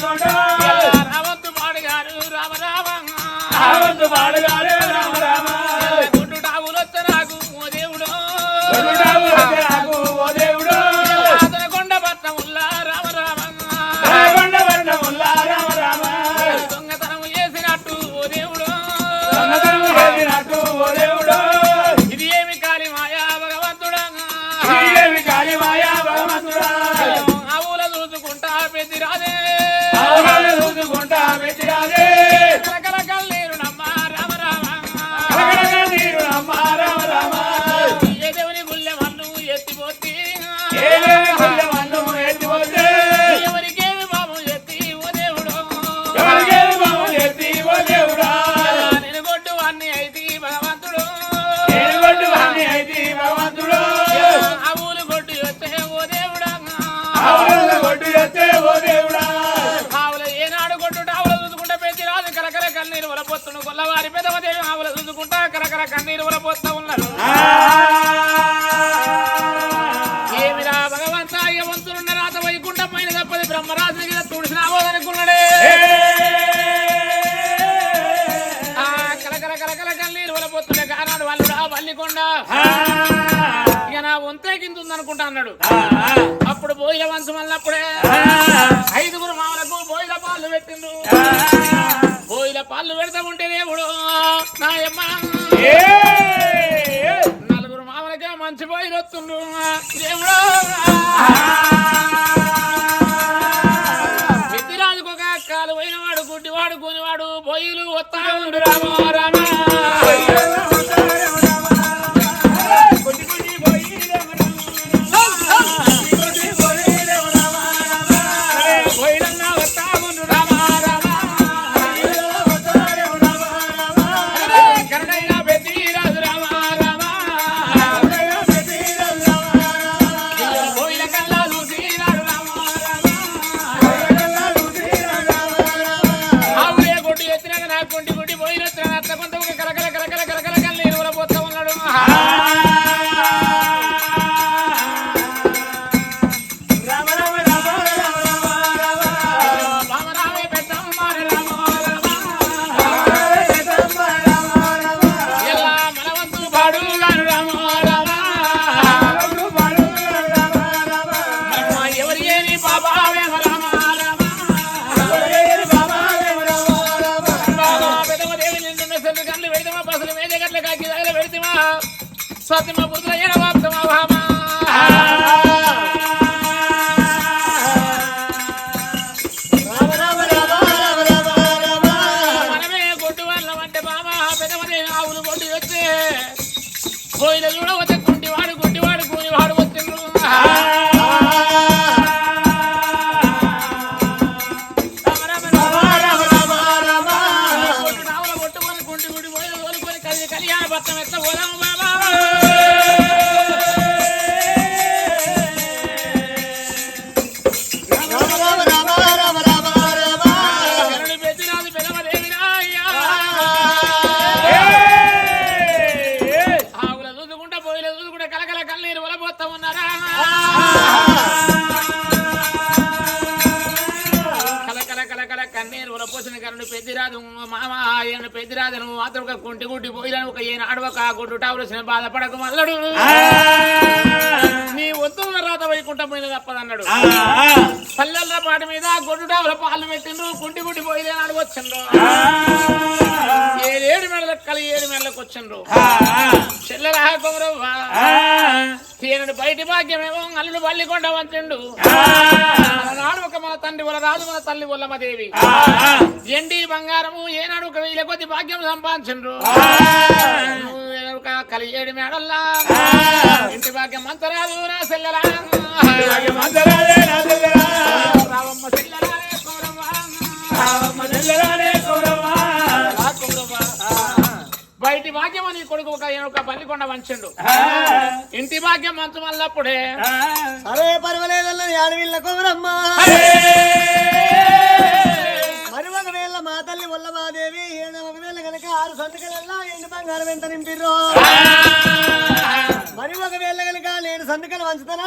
கொண்டார் அவந்து பாடுகாரு ராமராவன். அவந்து பாடுகாரு. కన్నీరు వలపోతును కొల్లవారి పెదవదేవి ఆవుల చూసుకుంటా కలకల కన్నీరు వలపోతా ఉన్నారు ఏమిరా భగవంత అయ్యవంతులున్న రాత వైకుంఠం పైన తప్పది బ్రహ్మరాజు మీద తుడిసినావోదనుకున్నాడే ఆ కలకల కలకల కన్నీరు వలపోతుండే కానాడు వాళ్ళు రా వల్లికొండ ఇక నా వంతే కింద ఉందనుకుంటా అన్నాడు. అప్పుడు బోయిల వంశం అన్నప్పుడే ఐదుగురు మామలకు బోయిల పాలు పెట్టిండు పెడతా ఉంటే దేవుడు నా అమ్మ నలుగురు మామలకే మంచి బోయిలు వస్తుండు దేవుడు పెడితమా పసలు మేజ గట్ల కాకి తగల పెడితమా సత్యమ పుత్ర మనమే కొట్టు వాళ్ళం అంటే ఆవులు కొట్టి వచ్చే పోయిన కలిసి కళ్యాణ భర్తం ఎత్త పోదాము బాబా కలకల కన్నీరు వలపోతా ఉన్నారా? పెద్దిరాజు మామ ఆయన పెద్దిరాజును మాత్రం ఒక కుంటి గుడ్డి పోయిలను ఒక ఈనాడు ఒక గుడ్డు టావులసిన బాధపడకు మల్లడు. నీ వద్దున్న రాత వైకుంఠం పోయిన తప్పదన్నాడు. పల్లెల పాట మీద గొడ్డు టావుల పాలు పెట్టిండ్రు కుంటి గుడ్డి పోయిలే నాడు వచ్చిండ్రు ఏడు మెడలకు కలి ఏడు మెడలకు వచ్చిండ్రు. చెల్లెల కొమరవ్వ. తీరని బయటి భాగ్యమేమో అల్లుడు బల్లికొండ వంచిండు నాడు ఒక మన తండ్రి వల్ల రాజు మన తల్లి వల్లమ్మ దేవి. ఎండి బంగారము ఏనాడు ఒక వెయ్యి కొద్ది భాగ్యం సంపాదించిండ్రు. ఒక కలి ఏడు మేడల్లా. ఇంటి భాగ్యం మంతరాలు నా సెల్లెలా. కొడుకు ఒక ఒక పల్లికొండ వంచిండు ఇంటి భాగ్యం మంచం వల్లప్పుడే. అరే పర్వాలేదల్ల ఆడవిళ్ళ కోరమ్మ మరి ఒకవేళ మా తల్లి ఒకవేళ కనుక ఆరు సంతకాలల్లా ఎండు బంగారం ఎంత నింపిర్రు. మరి ఒకవేళ కనుక నేను సంతకాలు వంచుతాను